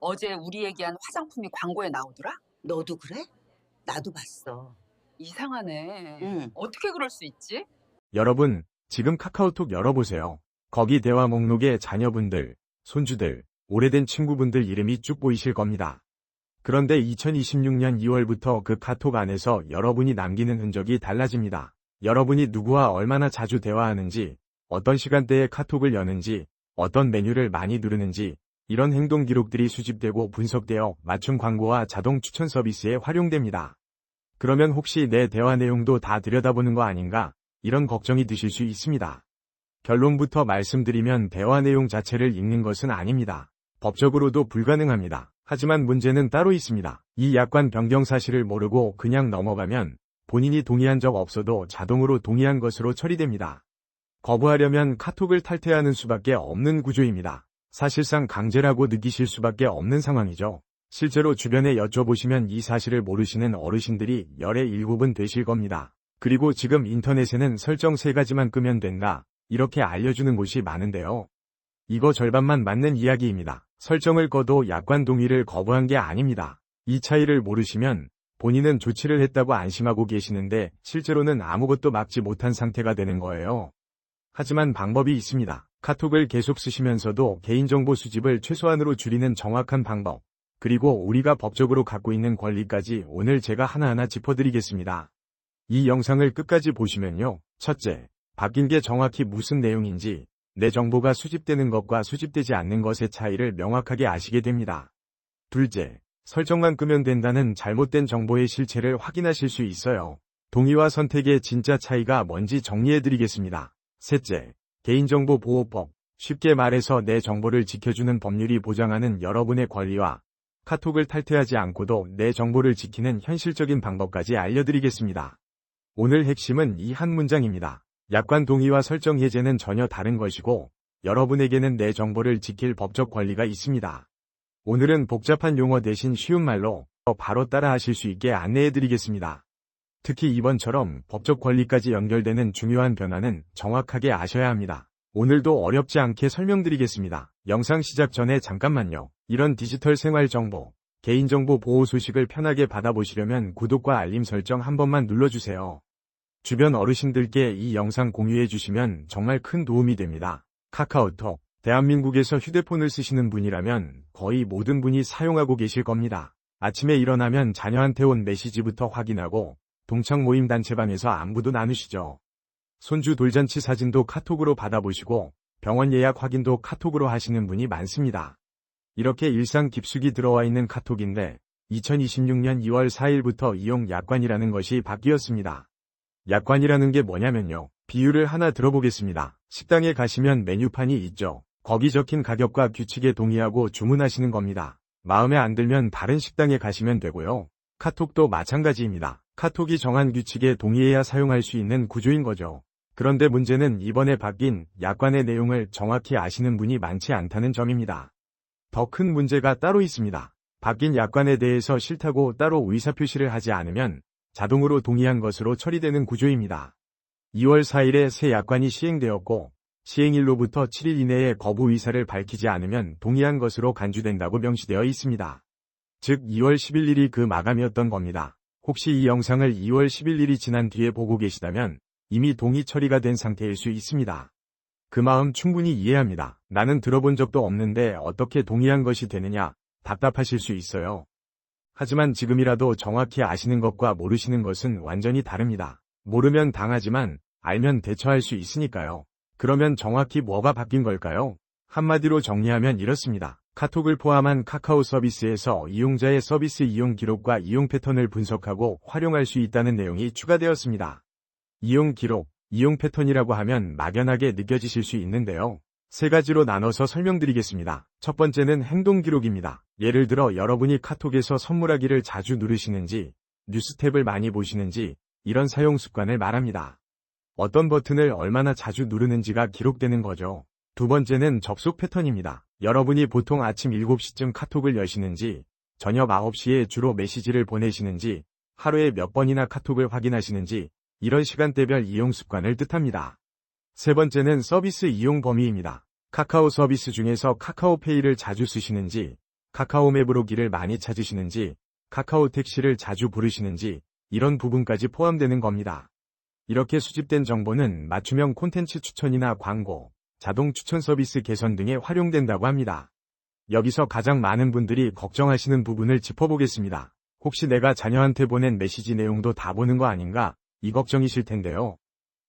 어제 우리 얘기한 화장품이 광고에 나오더라? 너도 그래? 나도 봤어. 이상하네. 응. 어떻게 그럴 수 있지? 여러분, 지금 카카오톡 열어보세요. 거기 대화 목록에 자녀분들, 손주들, 오래된 친구분들 이름이 쭉 보이실 겁니다. 그런데 2026년 2월부터 그 카톡 안에서 여러분이 남기는 흔적이 달라집니다. 여러분이 누구와 얼마나 자주 대화하는지, 어떤 시간대에 카톡을 여는지, 어떤 메뉴를 많이 누르는지, 이런 행동 기록들이 수집되고 분석되어 맞춤 광고와 자동 추천 서비스에 활용됩니다. 그러면 혹시 내 대화 내용도 다 들여다보는 거 아닌가? 이런 걱정이 드실 수 있습니다. 결론부터 말씀드리면 대화 내용 자체를 읽는 것은 아닙니다. 법적으로도 불가능합니다. 하지만 문제는 따로 있습니다. 이 약관 변경 사실을 모르고 그냥 넘어가면 본인이 동의한 적 없어도 자동으로 동의한 것으로 처리됩니다. 거부하려면 카톡을 탈퇴하는 수밖에 없는 구조입니다. 사실상 강제라고 느끼실 수밖에 없는 상황이죠. 실제로 주변에 여쭤보시면 이 사실을 모르시는 어르신들이 열의 일곱은 되실 겁니다. 그리고 지금 인터넷에는 설정 세 가지만 끄면 된다. 이렇게 알려주는 곳이 많은데요. 이거 절반만 맞는 이야기입니다. 설정을 꺼도 약관 동의를 거부한 게 아닙니다. 이 차이를 모르시면 본인은 조치를 했다고 안심하고 계시는데 실제로는 아무것도 막지 못한 상태가 되는 거예요. 하지만 방법이 있습니다. 카톡을 계속 쓰시면서도 개인정보 수집을 최소한으로 줄이는 정확한 방법, 그리고 우리가 법적으로 갖고 있는 권리까지 오늘 제가 하나하나 짚어드리겠습니다. 이 영상을 끝까지 보시면요. 첫째, 바뀐 게 정확히 무슨 내용인지, 내 정보가 수집되는 것과 수집되지 않는 것의 차이를 명확하게 아시게 됩니다. 둘째, 설정만 끄면 된다는 잘못된 정보의 실체를 확인하실 수 있어요. 동의와 선택의 진짜 차이가 뭔지 정리해드리겠습니다. 셋째, 개인정보보호법. 쉽게 말해서 내 정보를 지켜주는 법률이 보장하는 여러분의 권리와 카톡을 탈퇴하지 않고도 내 정보를 지키는 현실적인 방법까지 알려드리겠습니다. 오늘 핵심은 이 한 문장입니다. 약관 동의와 설정 해제는 전혀 다른 것이고 여러분에게는 내 정보를 지킬 법적 권리가 있습니다. 오늘은 복잡한 용어 대신 쉬운 말로 바로 따라 하실 수 있게 안내해드리겠습니다. 특히 이번처럼 법적 권리까지 연결되는 중요한 변화는 정확하게 아셔야 합니다. 오늘도 어렵지 않게 설명드리겠습니다. 영상 시작 전에 잠깐만요. 이런 디지털 생활 정보, 개인정보 보호 소식을 편하게 받아보시려면 구독과 알림 설정 한 번만 눌러주세요. 주변 어르신들께 이 영상 공유해 주시면 정말 큰 도움이 됩니다. 카카오톡, 대한민국에서 휴대폰을 쓰시는 분이라면 거의 모든 분이 사용하고 계실 겁니다. 아침에 일어나면 자녀한테 온 메시지부터 확인하고 동창 모임 단체방에서 안부도 나누시죠. 손주 돌잔치 사진도 카톡으로 받아보시고 병원 예약 확인도 카톡으로 하시는 분이 많습니다. 이렇게 일상 깊숙이 들어와 있는 카톡인데 2026년 2월 4일부터 이용 약관이라는 것이 바뀌었습니다. 약관이라는 게 뭐냐면요. 비유를 하나 들어보겠습니다. 식당에 가시면 메뉴판이 있죠. 거기 적힌 가격과 규칙에 동의하고 주문하시는 겁니다. 마음에 안 들면 다른 식당에 가시면 되고요. 카톡도 마찬가지입니다. 카톡이 정한 규칙에 동의해야 사용할 수 있는 구조인 거죠. 그런데 문제는 이번에 바뀐 약관의 내용을 정확히 아시는 분이 많지 않다는 점입니다. 더 큰 문제가 따로 있습니다. 바뀐 약관에 대해서 싫다고 따로 의사표시를 하지 않으면 자동으로 동의한 것으로 처리되는 구조입니다. 2월 4일에 새 약관이 시행되었고 시행일로부터 7일 이내에 거부 의사를 밝히지 않으면 동의한 것으로 간주된다고 명시되어 있습니다. 즉 2월 11일이 그 마감이었던 겁니다. 혹시 이 영상을 2월 11일이 지난 뒤에 보고 계시다면 이미 동의 처리가 된 상태일 수 있습니다. 그 마음 충분히 이해합니다. 나는 들어본 적도 없는데 어떻게 동의한 것이 되느냐 답답하실 수 있어요. 하지만 지금이라도 정확히 아시는 것과 모르시는 것은 완전히 다릅니다. 모르면 당하지만 알면 대처할 수 있으니까요. 그러면 정확히 뭐가 바뀐 걸까요? 한마디로 정리하면 이렇습니다. 카톡을 포함한 카카오 서비스에서 이용자의 서비스 이용 기록과 이용 패턴을 분석하고 활용할 수 있다는 내용이 추가되었습니다. 이용 기록, 이용 패턴이라고 하면 막연하게 느껴지실 수 있는데요. 세 가지로 나눠서 설명드리겠습니다. 첫 번째는 행동 기록입니다. 예를 들어 여러분이 카톡에서 선물하기를 자주 누르시는지, 뉴스 탭을 많이 보시는지, 이런 사용 습관을 말합니다. 어떤 버튼을 얼마나 자주 누르는지가 기록되는 거죠. 두 번째는 접속 패턴입니다. 여러분이 보통 아침 7시쯤 카톡을 여시는지, 저녁 9시에 주로 메시지를 보내시는지, 하루에 몇 번이나 카톡을 확인하시는지, 이런 시간대별 이용 습관을 뜻합니다. 세 번째는 서비스 이용 범위입니다. 카카오 서비스 중에서 카카오페이를 자주 쓰시는지, 카카오 맵으로 길을 많이 찾으시는지, 카카오 택시를 자주 부르시는지, 이런 부분까지 포함되는 겁니다. 이렇게 수집된 정보는 맞춤형 콘텐츠 추천이나 광고, 자동 추천 서비스 개선 등에 활용된다고 합니다. 여기서 가장 많은 분들이 걱정하시는 부분을 짚어보겠습니다. 혹시 내가 자녀한테 보낸 메시지 내용도 다 보는 거 아닌가? 이 걱정이실 텐데요.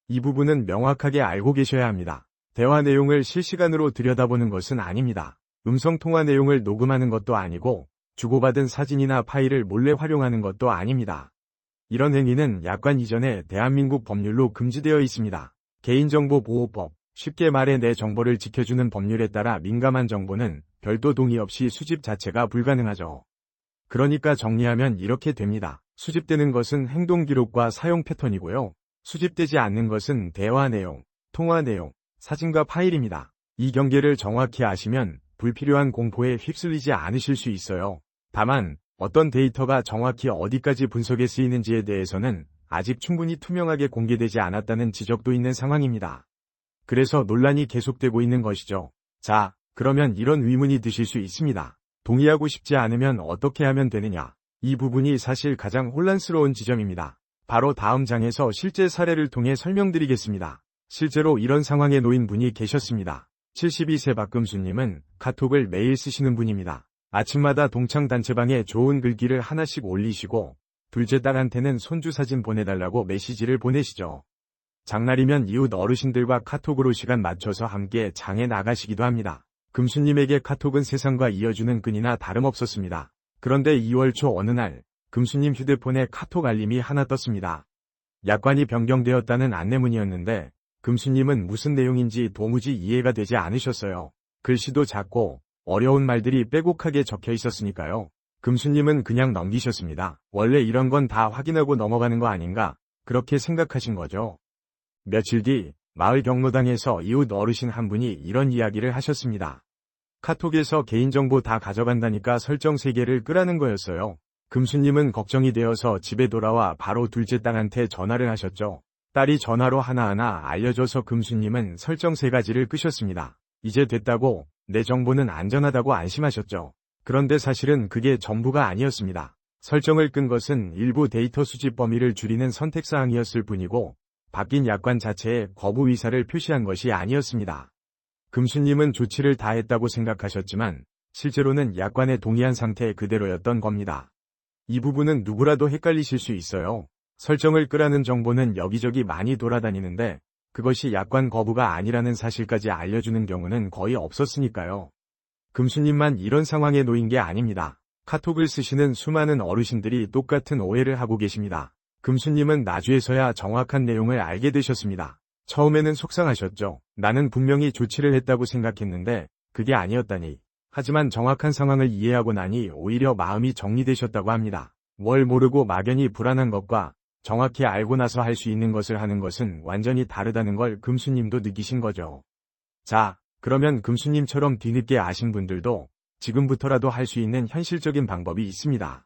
이 부분은 명확하게 알고 계셔야 합니다. 대화 내용을 실시간으로 들여다보는 것은 아닙니다. 음성 통화 내용을 녹음하는 것도 아니고 주고받은 사진이나 파일을 몰래 활용하는 것도 아닙니다. 이런 행위는 약관 이전에 대한민국 법률로 금지되어 있습니다. 개인정보보호법, 쉽게 말해 내 정보를 지켜주는 법률에 따라 민감한 정보는 별도 동의 없이 수집 자체가 불가능하죠. 그러니까 정리하면 이렇게 됩니다. 수집되는 것은 행동 기록과 사용 패턴이고요. 수집되지 않는 것은 대화 내용, 통화 내용, 사진과 파일입니다. 이 경계를 정확히 아시면 불필요한 공포에 휩쓸리지 않으실 수 있어요. 다만 어떤 데이터가 정확히 어디까지 분석에 쓰이는지에 대해서는 아직 충분히 투명하게 공개되지 않았다는 지적도 있는 상황입니다. 그래서 논란이 계속되고 있는 것이죠. 자, 그러면 이런 의문이 드실 수 있습니다. 동의하고 싶지 않으면 어떻게 하면 되느냐? 이 부분이 사실 가장 혼란스러운 지점입니다. 바로 다음 장에서 실제 사례를 통해 설명드리겠습니다. 실제로 이런 상황에 놓인 분이 계셨습니다. 72세 박금수님은 카톡을 매일 쓰시는 분입니다. 아침마다 동창 단체방에 좋은 글귀를 하나씩 올리시고 둘째 딸한테는 손주 사진 보내달라고 메시지를 보내시죠. 장날이면 이웃 어르신들과 카톡으로 시간 맞춰서 함께 장에 나가시기도 합니다. 금수님에게 카톡은 세상과 이어주는 끈이나 다름없었습니다. 그런데 2월 초 어느 날 금수님 휴대폰에 카톡 알림이 하나 떴습니다. 약관이 변경되었다는 안내문이었는데 금수님은 무슨 내용인지 도무지 이해가 되지 않으셨어요. 글씨도 작고 어려운 말들이 빼곡하게 적혀 있었으니까요. 금수님은 그냥 넘기셨습니다. 원래 이런 건 다 확인하고 넘어가는 거 아닌가 그렇게 생각하신 거죠. 며칠 뒤 마을 경로당에서 이웃 어르신 한 분이 이런 이야기를 하셨습니다. 카톡에서 개인정보 다 가져간다니까 설정 3개를 끄라는 거였어요. 금수님은 걱정이 되어서 집에 돌아와 바로 둘째 딸한테 전화를 하셨죠. 딸이 전화로 하나하나 알려줘서 금수님은 설정 3가지를 끄셨습니다. 이제 됐다고 내 정보는 안전하다고 안심하셨죠. 그런데 사실은 그게 전부가 아니었습니다. 설정을 끈 것은 일부 데이터 수집 범위를 줄이는 선택사항이었을 뿐이고 바뀐 약관 자체에 거부 의사를 표시한 것이 아니었습니다. 금수님은 조치를 다 했다고 생각하셨지만 실제로는 약관에 동의한 상태 그대로였던 겁니다. 이 부분은 누구라도 헷갈리실 수 있어요. 설정을 끄라는 정보는 여기저기 많이 돌아다니는데 그것이 약관 거부가 아니라는 사실까지 알려주는 경우는 거의 없었으니까요. 금수님만 이런 상황에 놓인 게 아닙니다. 카톡을 쓰시는 수많은 어르신들이 똑같은 오해를 하고 계십니다. 금수님은 나주에서야 정확한 내용을 알게 되셨습니다. 처음에는 속상하셨죠. 나는 분명히 조치를 했다고 생각했는데 그게 아니었다니. 하지만 정확한 상황을 이해하고 나니 오히려 마음이 정리되셨다고 합니다. 뭘 모르고 막연히 불안한 것과 정확히 알고 나서 할 수 있는 것을 하는 것은 완전히 다르다는 걸 금수님도 느끼신 거죠. 자, 그러면 금수님처럼 뒤늦게 아신 분들도 지금부터라도 할 수 있는 현실적인 방법이 있습니다.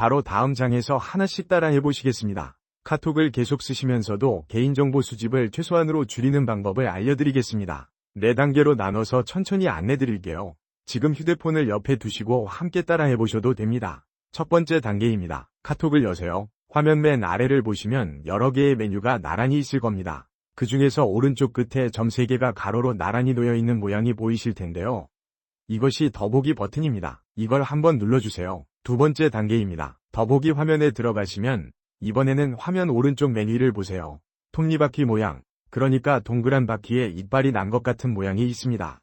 바로 다음 장에서 하나씩 따라 해 보시겠습니다. 카톡을 계속 쓰시면서도 개인정보 수집을 최소한으로 줄이는 방법을 알려드리겠습니다. 4단계로 나눠서 천천히 안내드릴게요. 지금 휴대폰을 옆에 두시고 함께 따라 해 보셔도 됩니다. 첫 번째 단계입니다. 카톡을 여세요. 화면 맨 아래를 보시면 여러 개의 메뉴가 나란히 있을 겁니다. 그 중에서 오른쪽 끝에 점 3개가 가로로 나란히 놓여 있는 모양이 보이실 텐데요. 이것이 더보기 버튼입니다. 이걸 한번 눌러주세요. 두 번째 단계입니다. 더보기 화면에 들어가시면 이번에는 화면 오른쪽 메뉴를 보세요. 톱니바퀴 모양, 그러니까 동그란 바퀴에 이빨이 난 것 같은 모양이 있습니다.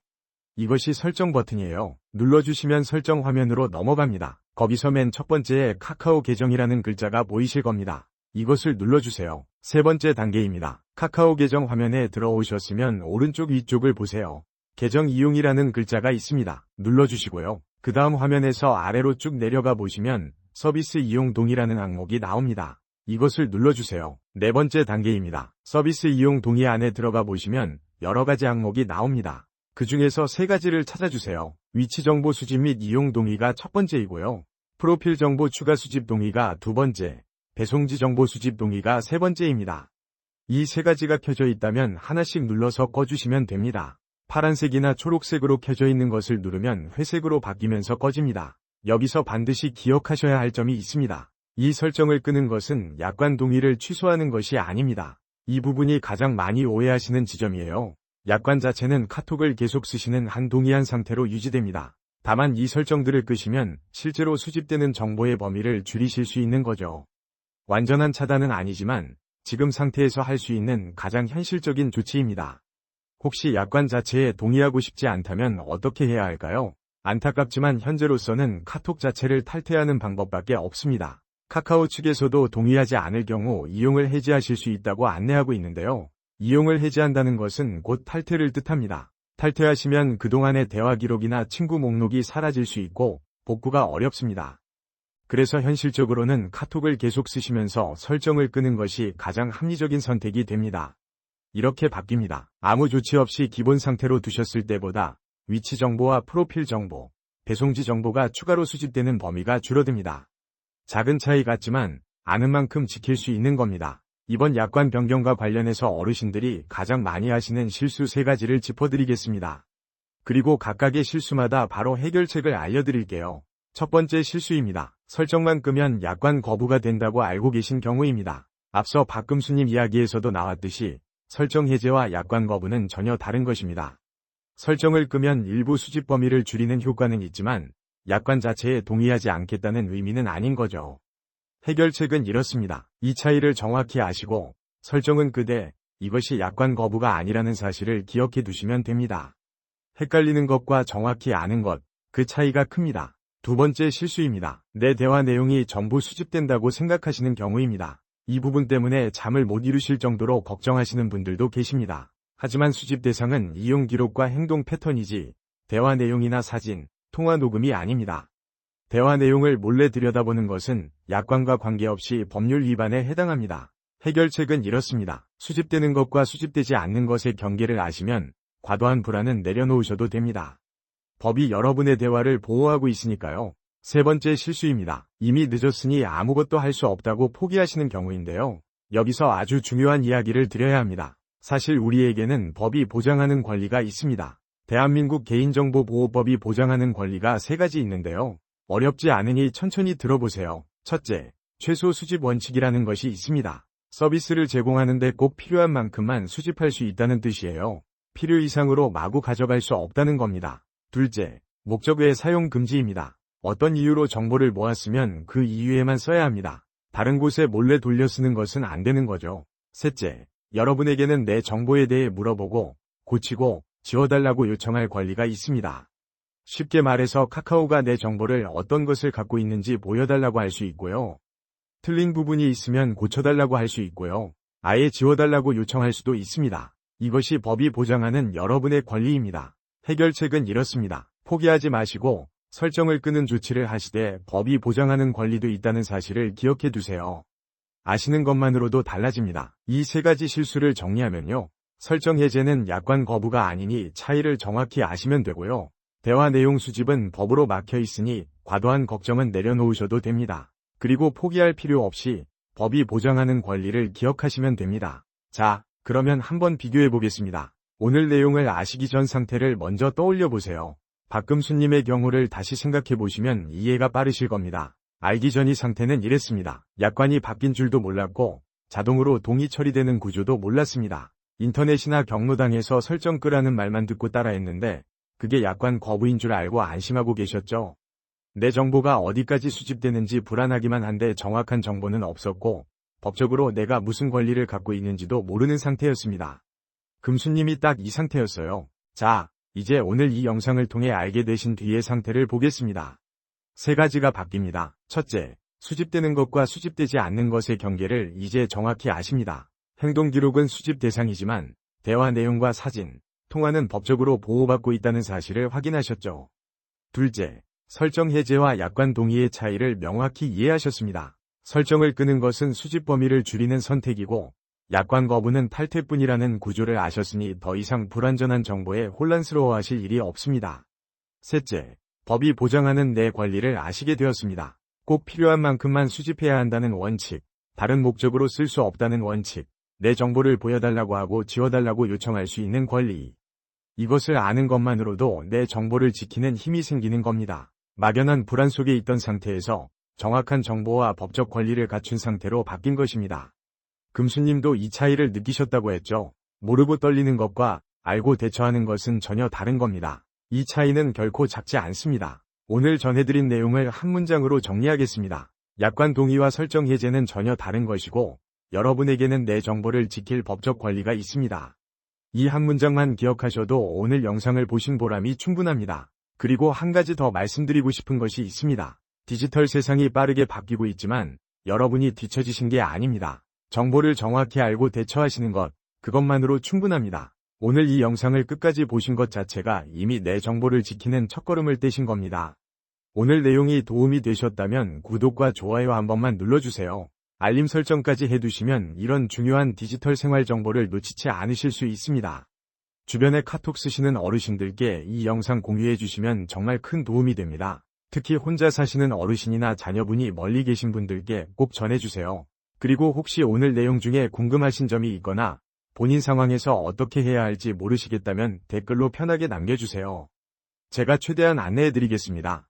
이것이 설정 버튼이에요. 눌러주시면 설정 화면으로 넘어갑니다. 거기서 맨 첫 번째에 카카오 계정이라는 글자가 보이실 겁니다. 이것을 눌러주세요. 세 번째 단계입니다. 카카오 계정 화면에 들어오셨으면 오른쪽 위쪽을 보세요. 계정 이용이라는 글자가 있습니다. 눌러주시고요. 그 다음 화면에서 아래로 쭉 내려가 보시면 서비스 이용 동의라는 항목이 나옵니다. 이것을 눌러주세요. 네 번째 단계입니다. 서비스 이용 동의 안에 들어가 보시면 여러 가지 항목이 나옵니다. 그 중에서 세 가지를 찾아주세요. 위치 정보 수집 및 이용 동의가 첫 번째이고요. 프로필 정보 추가 수집 동의가 두 번째, 배송지 정보 수집 동의가 세 번째입니다. 이 세 가지가 켜져 있다면 하나씩 눌러서 꺼주시면 됩니다. 파란색이나 초록색으로 켜져 있는 것을 누르면 회색으로 바뀌면서 꺼집니다. 여기서 반드시 기억하셔야 할 점이 있습니다. 이 설정을 끄는 것은 약관 동의를 취소하는 것이 아닙니다. 이 부분이 가장 많이 오해하시는 지점이에요. 약관 자체는 카톡을 계속 쓰시는 한 동의한 상태로 유지됩니다. 다만 이 설정들을 끄시면 실제로 수집되는 정보의 범위를 줄이실 수 있는 거죠. 완전한 차단은 아니지만 지금 상태에서 할 수 있는 가장 현실적인 조치입니다. 혹시 약관 자체에 동의하고 싶지 않다면 어떻게 해야 할까요? 안타깝지만 현재로서는 카톡 자체를 탈퇴하는 방법밖에 없습니다. 카카오 측에서도 동의하지 않을 경우 이용을 해지하실 수 있다고 안내하고 있는데요. 이용을 해지한다는 것은 곧 탈퇴를 뜻합니다. 탈퇴하시면 그동안의 대화 기록이나 친구 목록이 사라질 수 있고 복구가 어렵습니다. 그래서 현실적으로는 카톡을 계속 쓰시면서 설정을 끄는 것이 가장 합리적인 선택이 됩니다. 이렇게 바뀝니다. 아무 조치 없이 기본 상태로 두셨을 때보다 위치 정보와 프로필 정보, 배송지 정보가 추가로 수집되는 범위가 줄어듭니다. 작은 차이 같지만 아는 만큼 지킬 수 있는 겁니다. 이번 약관 변경과 관련해서 어르신들이 가장 많이 하시는 실수 세 가지를 짚어드리겠습니다. 그리고 각각의 실수마다 바로 해결책을 알려드릴게요. 첫 번째 실수입니다. 설정만 끄면 약관 거부가 된다고 알고 계신 경우입니다. 앞서 박금수님 이야기에서도 나왔듯이 설정 해제와 약관 거부는 전혀 다른 것입니다. 설정을 끄면 일부 수집 범위를 줄이는 효과는 있지만 약관 자체에 동의하지 않겠다는 의미는 아닌 거죠. 해결책은 이렇습니다. 이 차이를 정확히 아시고 설정은 그대 이것이 약관 거부가 아니라는 사실을 기억해 두시면 됩니다. 헷갈리는 것과 정확히 아는 것, 그 차이가 큽니다. 두 번째 실수입니다. 내 대화 내용이 전부 수집된다고 생각하시는 경우입니다. 이 부분 때문에 잠을 못 이루실 정도로 걱정하시는 분들도 계십니다. 하지만 수집 대상은 이용 기록과 행동 패턴이지 대화 내용이나 사진, 통화 녹음이 아닙니다. 대화 내용을 몰래 들여다보는 것은 약관과 관계없이 법률 위반에 해당합니다. 해결책은 이렇습니다. 수집되는 것과 수집되지 않는 것의 경계를 아시면 과도한 불안은 내려놓으셔도 됩니다. 법이 여러분의 대화를 보호하고 있으니까요. 세 번째 실수입니다. 이미 늦었으니 아무것도 할 수 없다고 포기하시는 경우인데요. 여기서 아주 중요한 이야기를 드려야 합니다. 사실 우리에게는 법이 보장하는 권리가 있습니다. 대한민국 개인정보보호법이 보장하는 권리가 세 가지 있는데요. 어렵지 않으니 천천히 들어보세요. 첫째, 최소 수집 원칙이라는 것이 있습니다. 서비스를 제공하는데 꼭 필요한 만큼만 수집할 수 있다는 뜻이에요. 필요 이상으로 마구 가져갈 수 없다는 겁니다. 둘째, 목적 외 사용 금지입니다. 어떤 이유로 정보를 모았으면 그 이유에만 써야 합니다. 다른 곳에 몰래 돌려 쓰는 것은 안 되는 거죠. 셋째, 여러분에게는 내 정보에 대해 물어보고 고치고 지워달라고 요청할 권리가 있습니다. 쉽게 말해서 카카오가 내 정보를 어떤 것을 갖고 있는지 보여달라고 할 수 있고요. 틀린 부분이 있으면 고쳐달라고 할 수 있고요. 아예 지워달라고 요청할 수도 있습니다. 이것이 법이 보장하는 여러분의 권리입니다. 해결책은 이렇습니다. 포기하지 마시고 설정을 끄는 조치를 하시되 법이 보장하는 권리도 있다는 사실을 기억해 두세요. 아시는 것만으로도 달라집니다. 이 세 가지 실수를 정리하면요. 설정 해제는 약관 거부가 아니니 차이를 정확히 아시면 되고요. 대화 내용 수집은 법으로 막혀 있으니 과도한 걱정은 내려놓으셔도 됩니다. 그리고 포기할 필요 없이 법이 보장하는 권리를 기억하시면 됩니다. 자, 그러면 한번 비교해 보겠습니다. 오늘 내용을 아시기 전 상태를 먼저 떠올려 보세요. 박금수님의 경우를 다시 생각해 보시면 이해가 빠르실 겁니다. 알기 전 이 상태는 이랬습니다. 약관이 바뀐 줄도 몰랐고 자동으로 동의 처리되는 구조도 몰랐습니다. 인터넷이나 경로당에서 설정 끄라는 말만 듣고 따라했는데 그게 약관 거부인 줄 알고 안심하고 계셨죠. 내 정보가 어디까지 수집되는지 불안하기만 한데 정확한 정보는 없었고 법적으로 내가 무슨 권리를 갖고 있는지도 모르는 상태였습니다. 금수님이 딱 이 상태였어요. 자, 이제 오늘 이 영상을 통해 알게 되신 뒤의 상태를 보겠습니다. 세 가지가 바뀝니다. 첫째, 수집되는 것과 수집되지 않는 것의 경계를 이제 정확히 아십니다. 행동 기록은 수집 대상이지만 대화 내용과 사진, 통화는 법적으로 보호받고 있다는 사실을 확인하셨죠. 둘째, 설정 해제와 약관 동의의 차이를 명확히 이해하셨습니다. 설정을 끄는 것은 수집 범위를 줄이는 선택이고 약관 거부는 탈퇴뿐이라는 구조를 아셨으니 더 이상 불완전한 정보에 혼란스러워하실 일이 없습니다. 셋째, 법이 보장하는 내 권리를 아시게 되었습니다. 꼭 필요한 만큼만 수집해야 한다는 원칙, 다른 목적으로 쓸 수 없다는 원칙, 내 정보를 보여달라고 하고 지워달라고 요청할 수 있는 권리. 이것을 아는 것만으로도 내 정보를 지키는 힘이 생기는 겁니다. 막연한 불안 속에 있던 상태에서 정확한 정보와 법적 권리를 갖춘 상태로 바뀐 것입니다. 금수님도 이 차이를 느끼셨다고 했죠. 모르고 떨리는 것과 알고 대처하는 것은 전혀 다른 겁니다. 이 차이는 결코 작지 않습니다. 오늘 전해드린 내용을 한 문장으로 정리하겠습니다. 약관 동의와 설정 해제는 전혀 다른 것이고 여러분에게는 내 정보를 지킬 법적 권리가 있습니다. 이 한 문장만 기억하셔도 오늘 영상을 보신 보람이 충분합니다. 그리고 한 가지 더 말씀드리고 싶은 것이 있습니다. 디지털 세상이 빠르게 바뀌고 있지만 여러분이 뒤처지신 게 아닙니다. 정보를 정확히 알고 대처하시는 것, 그것만으로 충분합니다. 오늘 이 영상을 끝까지 보신 것 자체가 이미 내 정보를 지키는 첫걸음을 떼신 겁니다. 오늘 내용이 도움이 되셨다면 구독과 좋아요 한 번만 눌러주세요. 알림 설정까지 해두시면 이런 중요한 디지털 생활 정보를 놓치지 않으실 수 있습니다. 주변에 카톡 쓰시는 어르신들께 이 영상 공유해 주시면 정말 큰 도움이 됩니다. 특히 혼자 사시는 어르신이나 자녀분이 멀리 계신 분들께 꼭 전해주세요. 그리고 혹시 오늘 내용 중에 궁금하신 점이 있거나 본인 상황에서 어떻게 해야 할지 모르시겠다면 댓글로 편하게 남겨주세요. 제가 최대한 안내해 드리겠습니다.